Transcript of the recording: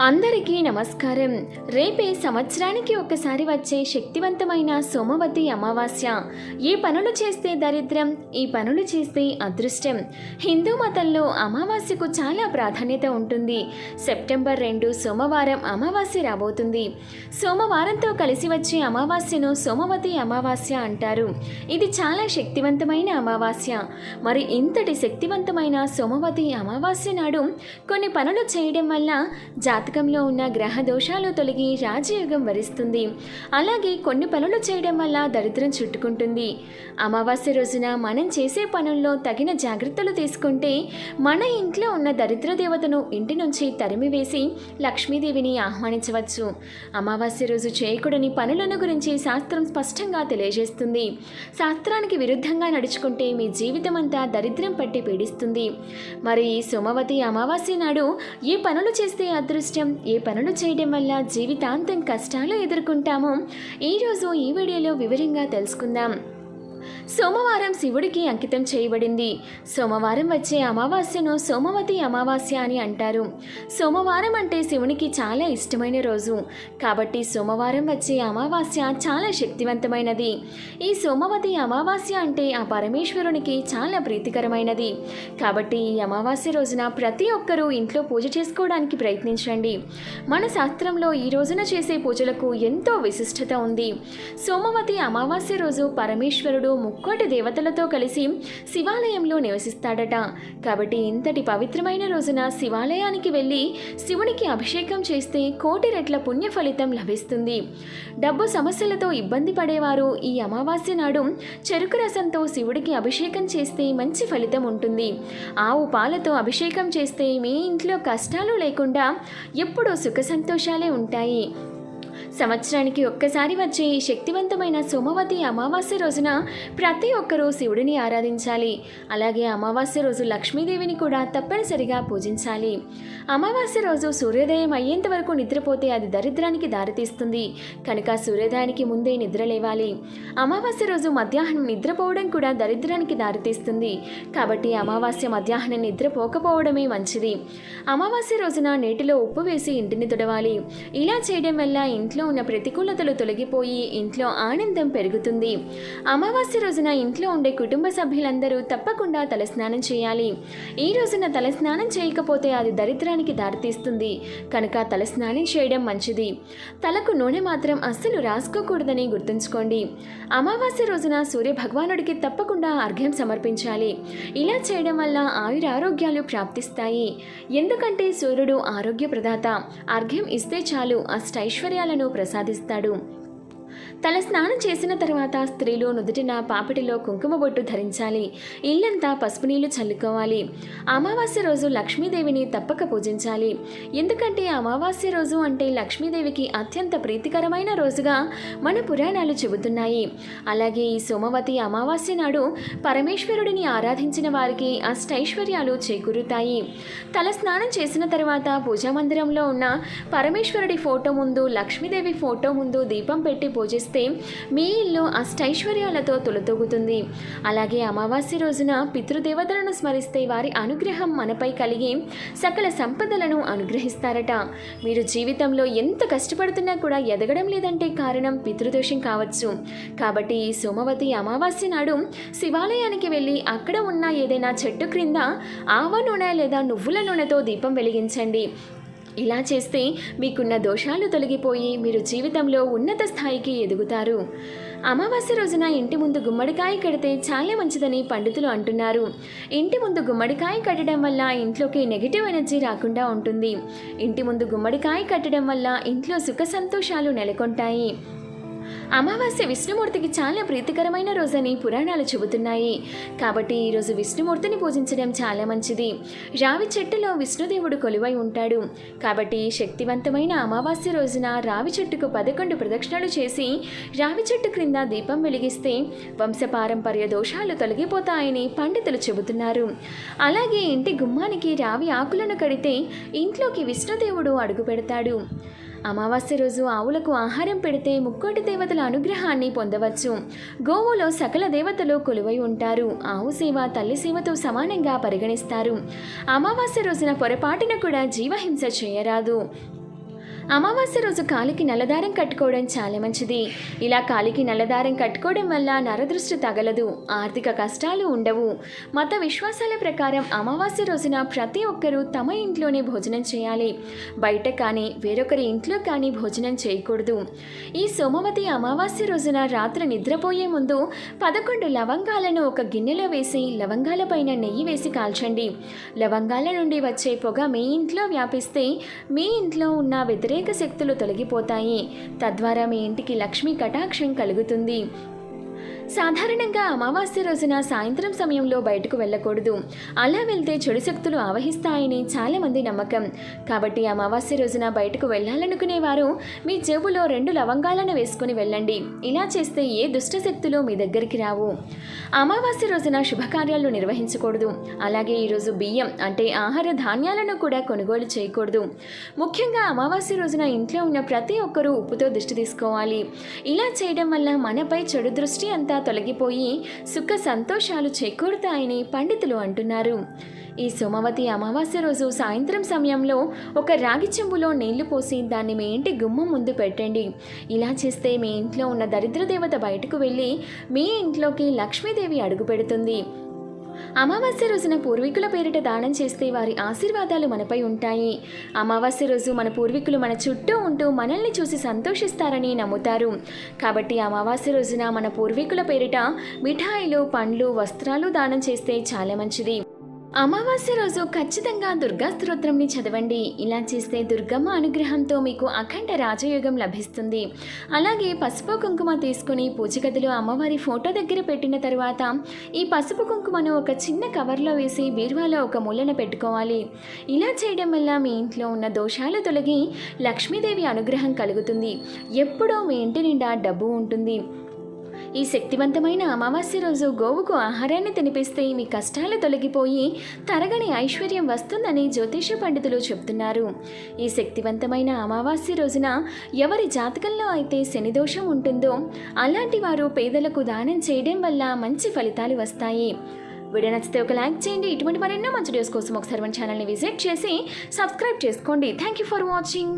అందరికీ నమస్కారం. రేపే సంవత్సరానికి ఒక్కసారి వచ్చే శక్తివంతమైన సోమవతి అమావాస్య. ఈ పనులు చేస్తే దరిద్రం ఈ పనులు చేస్తే అదృష్టం. హిందూ మతంలో అమావాస్యకు చాలా ప్రాధాన్యత ఉంటుంది. సెప్టెంబర్ రెండు సోమవారం అమావాస్య రాబోతుంది. సోమవారంతో కలిసి వచ్చే అమావాస్యను సోమవతి అమావాస్య అంటారు. ఇది చాలా శక్తివంతమైన అమావాస్య. మరి ఇంతటి శక్తివంతమైన సోమవతి అమావాస్య నాడు కొన్ని పనులు చేయడం వల్ల జాత జాతకంలో ఉన్న గ్రహ దోషాలు తొలగి రాజయోగం వరిస్తుంది. అలాగే కొన్ని పనులు చేయడం వల్ల దరిద్రం చుట్టుకుంటుంది. అమావాస్య రోజున మనం చేసే పనుల్లో తగిన జాగ్రత్తలు తీసుకుంటే మన ఇంట్లో ఉన్న దరిద్ర దేవతను ఇంటి నుంచి తరిమివేసి లక్ష్మీదేవిని ఆహ్వానించవచ్చు. అమావాస్య రోజు చేయకూడని పనులను గురించి శాస్త్రం స్పష్టంగా తెలియజేస్తుంది. శాస్త్రానికి విరుద్ధంగా నడుచుకుంటే మీ జీవితం అంతా దరిద్రం పట్టి పీడిస్తుంది. మరి ఈ సోమవతి అమావాస్య నాడు ఏ పనులు చేస్తే అదృష్టం? ఏ పనులు చేయడం వల్ల జీవితాంతం కష్టాలు ఎదుర్కొంటామో ఈరోజు ఈ వీడియోలో వివరంగా తెలుసుకుందాం. సోమవారం శివుడికి అంకితం చేయబడింది. సోమవారం వచ్చే అమావాస్యను సోమవతి అమావాస్య అని అంటారు. సోమవారం అంటే శివునికి చాలా ఇష్టమైన రోజు. కాబట్టి సోమవారం వచ్చే అమావాస్య చాలా శక్తివంతమైనది. ఈ సోమవతి అమావాస్య అంటే ఆ పరమేశ్వరునికి చాలా ప్రీతికరమైనది. కాబట్టి ఈ అమావాస్య రోజున ప్రతి ఒక్కరూ ఇంట్లో పూజ చేసుకోవడానికి ప్రయత్నించండి. మన శాస్త్రంలో ఈ రోజున చేసే పూజలకు ఎంతో విశిష్టత ఉంది. సోమవతి అమావాస్య రోజు పరమేశ్వరుడు ముక్కోటి దేవతలతో కలిసి శివాలయంలో నివసిస్తాడట. కాబట్టి ఇంతటి పవిత్రమైన రోజున శివాలయానికి వెళ్ళి శివునికి అభిషేకం చేస్తే కోటి రెట్ల పుణ్య ఫలితం లభిస్తుంది. డబ్బు సమస్యలతో ఇబ్బంది పడేవారు ఈ అమావాస్య నాడు చెరుకు రసంతో శివుడికి అభిషేకం చేస్తే మంచి ఫలితం ఉంటుంది. ఆవు పాలతో అభిషేకం చేస్తే మీ ఇంట్లో కష్టాలు లేకుండా ఎప్పుడూ సుఖ సంతోషాలే ఉంటాయి. సంవత్సరానికి ఒక్కసారి వచ్చే ఈ శక్తివంతమైన సోమవతి అమావాస్య రోజున ప్రతి ఒక్కరూ శివుడిని ఆరాధించాలి. అలాగే అమావాస్య రోజు లక్ష్మీదేవిని కూడా తప్పనిసరిగా పూజించాలి. అమావాస్య రోజు సూర్యోదయం అయ్యేంత వరకు నిద్రపోతే అది దరిద్రానికి దారితీస్తుంది కనుక సూర్యోదయానికి ముందే నిద్ర లేవాలి. అమావాస్య రోజు మధ్యాహ్నం నిద్రపోవడం కూడా దరిద్రానికి దారితీస్తుంది కాబట్టి అమావాస్య మధ్యాహ్నం నిద్రపోకపోవడమే మంచిది. అమావాస్య రోజున నీటిలో ఉప్పు వేసి ఇంటిని తుడవాలి. ఇలా చేయడం వల్ల ఇంట్లో ఇంట్లో ఉన్న ప్రతికూలతలు తొలగిపోయి ఇంట్లో ఆనందం పెరుగుతుంది. అమావాస్య రోజున ఇంట్లో ఉండే కుటుంబ సభ్యులందరూ తప్పకుండా తలస్నానం చేయాలి. ఈ రోజున తలస్నానం చేయకపోతే అది దరిద్రానికి దారితీస్తుంది. కనుక తలస్నానం చేయడం మంచిది. తలకు నూనె మాత్రం అస్సలు రాసుకోకూడదని గుర్తుంచుకోండి. అమావాస్య రోజున సూర్య భగవానుడికి తప్పకుండా అర్ఘ్యం సమర్పించాలి. ఇలా చేయడం వల్ల ఆయురారోగ్యాలు ప్రాప్తిస్తాయి. ఎందుకంటే సూర్యుడు ఆరోగ్య ప్రదాత. అర్ఘ్యం ఇస్తే చాలు అష్టైశ్వర్యాలను ప్రసాదిస్తాడు. తల స్నానం చేసిన తర్వాత స్త్రీలు నుదుటిన పాపిటిలో కుంకుమ బొట్టు ధరించాలి. ఇల్లంతా పసుపు నీళ్ళు చల్లుకోవాలి. అమావాస్య రోజు లక్ష్మీదేవిని తప్పక పూజించాలి. ఎందుకంటే అమావాస్య రోజు అంటే లక్ష్మీదేవికి అత్యంత ప్రీతికరమైన రోజుగా మన పురాణాలు చెబుతున్నాయి. అలాగే ఈ సోమవతి అమావాస్య నాడు పరమేశ్వరుడిని ఆరాధించిన వారికి అష్టైశ్వర్యాలు చేకూరుతాయి. తల స్నానం చేసిన తర్వాత పూజా మందిరంలో ఉన్న పరమేశ్వరుడి ఫోటో ముందు లక్ష్మీదేవి ఫోటో ముందు దీపం పెట్టి పూజిస్తే మీ ఇల్లు అష్టైశ్వర్యాలతో తొలతొగుతుంది. అలాగే అమావాస్య రోజున పితృదేవతలను స్మరిస్తే వారి అనుగ్రహం మనపై కలిగి సకల సంపదలను అనుగ్రహిస్తారట. మీరు జీవితంలో ఎంత కష్టపడుతున్నా కూడా ఎదగడం లేదంటే కారణం పితృదోషం కావచ్చు. కాబట్టి ఈ సోమవతి అమావాస్య నాడు శివాలయానికి వెళ్ళి అక్కడ ఉన్న ఏదైనా చెట్టు క్రింద ఆవ నూనె లేదా నువ్వుల నూనెతో దీపం వెలిగించండి. ఇలా చేస్తే మీకున్న దోషాలు తొలగిపోయి మీరు జీవితంలో ఉన్నత స్థాయికి ఎదుగుతారు. అమావాస్య రోజున ఇంటి ముందు గుమ్మడికాయ కడితే చాలా మంచిదని పండితులు అంటున్నారు. ఇంటి ముందు గుమ్మడికాయ కట్టడం వల్ల ఇంట్లోకి నెగిటివ్ ఎనర్జీ రాకుండా ఉంటుంది. ఇంటి ముందు గుమ్మడికాయ కట్టడం వల్ల ఇంట్లో సుఖ సంతోషాలు నెలకొంటాయి. అమావాస్య విష్ణుమూర్తికి చాలా ప్రీతికరమైన రోజని పురాణాలు చెబుతున్నాయి. కాబట్టి ఈరోజు విష్ణుమూర్తిని పూజించడం చాలా మంచిది. రావి చెట్టులో విష్ణుదేవుడు కొలువై ఉంటాడు. కాబట్టి శక్తివంతమైన అమావాస్య రోజున రావి చెట్టుకు పదకొండు ప్రదక్షిణలు చేసి రావి చెట్టు క్రింద దీపం వెలిగిస్తే వంశపారంపర్య దోషాలు తొలగిపోతాయని పండితులు చెబుతున్నారు. అలాగే ఇంటి గుమ్మానికి రావి ఆకులను కడితే ఇంట్లోకి విష్ణుదేవుడు అడుగు పెడతాడు. అమావాస్య రోజు ఆవులకు ఆహారం పెడితే ముక్కోటి దేవతల అనుగ్రహాన్ని పొందవచ్చు. గోవులో సకల దేవతలు కొలువై ఉంటారు. ఆవు సేవ తల్లి సేవతో సమానంగా పరిగణిస్తారు. అమావాస్య రోజున పొరపాటున కూడా జీవహింస చేయరాదు. అమావాస్య రోజు కాలికి నల్లదారం కట్టుకోవడం చాలా మంచిది. ఇలా కాలికి నల్లదారం కట్టుకోవడం వల్ల నరదృష్టి తగలదు ఆర్థిక కష్టాలు ఉండవు. మత విశ్వాసాల ప్రకారం అమావాస్య రోజున ప్రతి ఒక్కరూ తమ ఇంట్లోనే భోజనం చేయాలి. బయట కానీ వేరొకరి ఇంట్లో కానీ భోజనం చేయకూడదు. ఈ సోమవతి అమావాస్య రోజున రాత్రి నిద్రపోయే ముందు పదకొండు లవంగాలను ఒక గిన్నెలో వేసి లవంగాల పైన నెయ్యి వేసి కాల్చండి. లవంగాల నుండి వచ్చే పొగ మీ ఇంట్లో వ్యాపిస్తే మీ ఇంట్లో ఉన్న వ్యతిరేక శక్తులు తొలగిపోతాయి. తద్వారా మీ ఇంటికి లక్ష్మీ కటాక్షం కలుగుతుంది. సాధారణంగా అమావాస్య రోజున సాయంత్రం సమయంలో బయటకు వెళ్ళకూడదు. అలా వెళ్తే చెడు శక్తులు ఆవహిస్తాయని చాలామంది నమ్మకం. కాబట్టి అమావాస్య రోజున బయటకు వెళ్ళాలనుకునేవారు మీ జేబులో రెండు లవంగాలను వేసుకుని వెళ్ళండి. ఇలా చేస్తే ఏ దుష్ట శక్తులు మీ దగ్గరికి రావు. అమావాస్య రోజున శుభకార్యాలు నిర్వహించకూడదు. అలాగే ఈరోజు బియ్యం అంటే ఆహార ధాన్యాలను కూడా కొనుగోలు చేయకూడదు. ముఖ్యంగా అమావాస్య రోజున ఇంట్లో ఉన్న ప్రతి ఒక్కరూ ఉప్పుతో దృష్టి తీసుకోవాలి. ఇలా చేయడం వల్ల మనపై చెడు దృష్టి అంతా తొలగిపోయి సుఖ సంతోషాలు చేకూరుతాయని పండితులు అంటున్నారు. ఈ సోమవతి అమావాస్య రోజు సాయంత్రం సమయంలో ఒక రాగి చెంబులో నీళ్ళు పోసి దాన్ని మీ ఇంటి గుమ్మం ముందు పెట్టండి. ఇలా చేస్తే మీ ఇంట్లో ఉన్న దరిద్ర దేవత బయటకు వెళ్ళి మీ ఇంట్లోకి లక్ష్మీదేవి అడుగు పెడుతుంది. అమావాస్య రోజున పూర్వీకుల పేరిట దానం చేస్తే వారి ఆశీర్వాదాలు మనపై ఉంటాయి. అమావాస్య రోజు మన పూర్వీకులు మన చుట్టూ ఉంటూ మనల్ని చూసి సంతోషిస్తారని నమ్ముతారు. కాబట్టి అమావాస్య రోజున మన పూర్వీకుల పేరిట మిఠాయిలు పండ్లు వస్త్రాలు దానం చేస్తే చాలా మంచిది. అమావాస్య రోజు ఖచ్చితంగా దుర్గా స్తోత్రంని చదవండి. ఇలా చేస్తే దుర్గమ్మ అనుగ్రహంతో మీకు అఖండ రాజయోగం లభిస్తుంది. అలాగే పసుపు కుంకుమ తీసుకుని పూజ గదిలో అమ్మవారి ఫోటో దగ్గర పెట్టిన తర్వాత ఈ పసుపు కుంకుమను ఒక చిన్న కవర్లో వేసి బీరువాలో ఒక మూలన పెట్టుకోవాలి. ఇలా చేయడం వల్ల మీ ఇంట్లో ఉన్న దోషాలు తొలగి లక్ష్మీదేవి అనుగ్రహం కలుగుతుంది. ఎప్పుడూ మీ ఇంటి నిండా డబ్బు ఉంటుంది. ఈ శక్తివంతమైన అమావాస్య రోజు గోవుకు ఆహారాన్ని తినిపిస్తే మీ కష్టాలు తొలగిపోయి తరగని ఐశ్వర్యం వస్తుందని జ్యోతిష పండితులు చెప్తున్నారు. ఈ శక్తివంతమైన అమావాస్య రోజున ఎవరి జాతకంలో అయితే శని దోషం ఉంటుందో అలాంటి వారు పేదలకు దానం చేయడం వల్ల మంచి ఫలితాలు వస్తాయి. వీడియో నచ్చితే ఒక లైక్ చేయండి. ఇటువంటి మరెన్నో మంచి వీడియోస్ కోసం ఒకసారి మన ఛానల్ని విజిట్ చేసి సబ్స్క్రైబ్ చేసుకోండి. Thank you for watching